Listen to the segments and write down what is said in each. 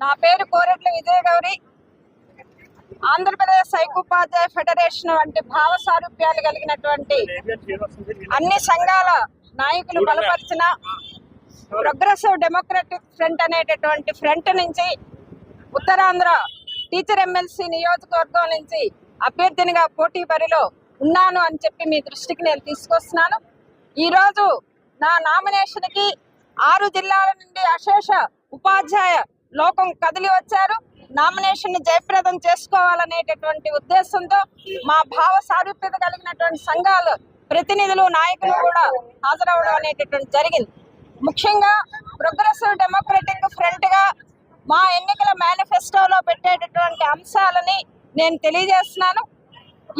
నా పేరు కోరెట్ల విజయ గౌరి. ఆంధ్రప్రదేశ్ ఐకోపాధ్యాయ ఫెడరేషన్ వంటి భావ సారూప్యాలు కలిగినటువంటి అన్ని సంఘాల నాయకులు బలపరిచిన ప్రోగ్రెసివ్ డెమోక్రటిక్ ఫ్రంట్ అనేటటువంటి ఫ్రంట్ నుంచి ఉత్తరాంధ్ర టీచర్ ఎమ్మెల్సీ నియోజకవర్గం నుంచి అభ్యర్థినిగా పోటీ బరిలో ఉన్నాను అని చెప్పి మీ దృష్టికి నేను తీసుకొస్తున్నాను. ఈరోజు నా నామినేషన్కి ఆరు జిల్లాల నుండి అశేష ఉపాధ్యాయ లోకం కదిలి వచ్చారు. నామినేషన్ జయప్రదం చేసుకోవాలనేటటువంటి ఉద్దేశంతో మా భావ సారూప్యత కలిగినటువంటి సంఘాలు ప్రతినిధులు నాయకులు కూడా హాజరవడం అనేటటువంటి జరిగింది. ముఖ్యంగా ప్రోగ్రెసివ్ డెమోక్రటిక్ ఫ్రంట్గా మా ఎన్నికల మేనిఫెస్టోలో పెట్టేటటువంటి అంశాలని నేను తెలియజేస్తున్నాను.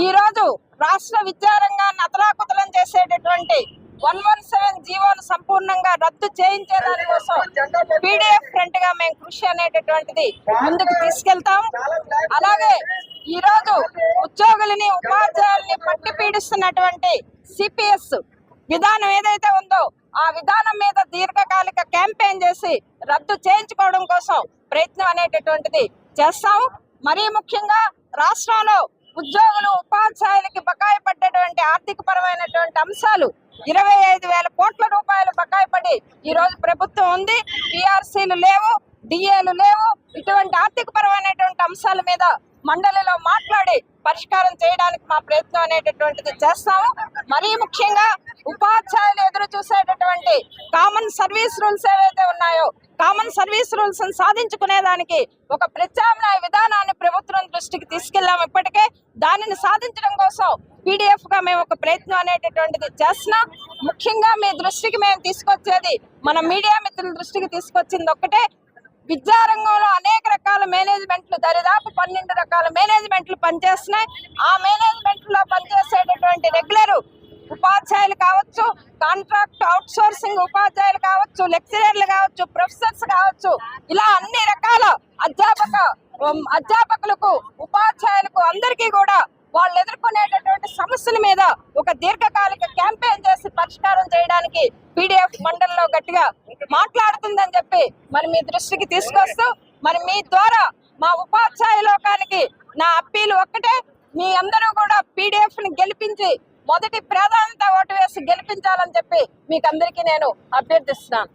ఈ రోజు రాష్ట్ర విద్యారంగాన్ని అతలాకుతలం చేసేటటువంటి వన్ వన్ సెవెన్ జీవోను సంపూర్ణంగా రద్దు చేయించే దానికోసం పీడిఎఫ్ ఫ్రంట్గా మేము కృషి అనేటటువంటిది ముందుకు తీసుకెళ్తాం. అలాగే ఈరోజు ఉద్యోగులని ఉపాధ్యాయుల్ని పట్టి పీడిస్తున్నటువంటి సిపిఎస్ విధానం ఏదైతే ఉందో ఆ విధానం మీద దీర్ఘకాలిక క్యాంపెయిన్ చేసి రద్దు చేయించుకోవడం కోసం ప్రయత్నం అనేటటువంటిది చేస్తాము మరీ ముఖ్యంగా రాష్ట్రంలో ఉద్యోగులు ఉపాధ్యాయులకి బకాయి పడ్డటువంటి ఆర్థిక పరమైనటువంటి అంశాలు ఇరవై ఐదు వేల కోట్ల రూపాయలు బకాయి పడి ఈ రోజు ప్రభుత్వం ఉంది. పిఆర్సీలు లేవు డిఏలు లేవు. ఇటువంటి ఆర్థిక పరమైనటువంటి అంశాల మీద మండలిలో మాట్లాడి పరిష్కారం చేయడానికి మా ప్రయత్నం అనేటటువంటిది చేస్తాము. మరీ ముఖ్యంగా ఉపాధ్యాయులు ఎదురు చూసేటటువంటి కామన్ సర్వీస్ రూల్స్ ఏవైతే ఉన్నాయో కామన్ సర్వీస్ రూల్స్ సాధించుకునేదానికి ఒక ప్రత్యామ్నాయ విధానాన్ని ప్రభుత్వం దృష్టికి తీసుకెళ్ళాము ఇప్పటికే. దానిని సాధించడం కోసం పీడిఎఫ్గా మేము ఒక ప్రయత్నం అనేటటువంటిది చేస్తున్నాం. ముఖ్యంగా మీ దృష్టికి మేము తీసుకొచ్చేది మన మీడియా మిత్రుల దృష్టికి తీసుకొచ్చింది ఒక్కటే. విద్యారంగంలో అనేక రకాల మేనేజ్మెంట్లు దరిదాపు పన్నెండు రకాల మేనేజ్మెంట్లు పనిచేస్తున్నాయి. ఆ మేనేజ్మెంట్లో పనిచేసేటటువంటి రెగ్యులర్ ఉపాధ్యాయులు కావచ్చు కాంట్రాక్ట్ అవుట్ సోర్సింగ్ ఉపాధ్యాయులు కావచ్చు లెక్చరర్లు కావచ్చు ప్రొఫెసర్స్ కావచ్చు ఇలా అన్ని రకాల అధ్యాపక అధ్యాపకులకు ఉపాధ్యాయులకు అందరికీ కూడా వాళ్ళు ఎదుర్కొనేటటువంటి సమస్యల మీద ఒక దీర్ఘకాలిక క్యాంపెయిన్ చేసి పరిష్కారం చేయడానికి పీడిఎఫ్ మండలిలో గట్టిగా మాట్లాడుతుందని చెప్పి మరి మీ దృష్టికి తీసుకొస్తూ మరి మీ ద్వారా మా ఉపాధ్యాయ లోకానికి నా అప్పీలు ఒక్కటే. మీ అందరూ కూడా పీడిఎఫ్ని గెలిపించి మొదటి ప్రాధాన్యత ఓటు వేసి గెలిపించాలని చెప్పి మీకు అందరికీ నేను అభ్యర్థిస్తున్నాను.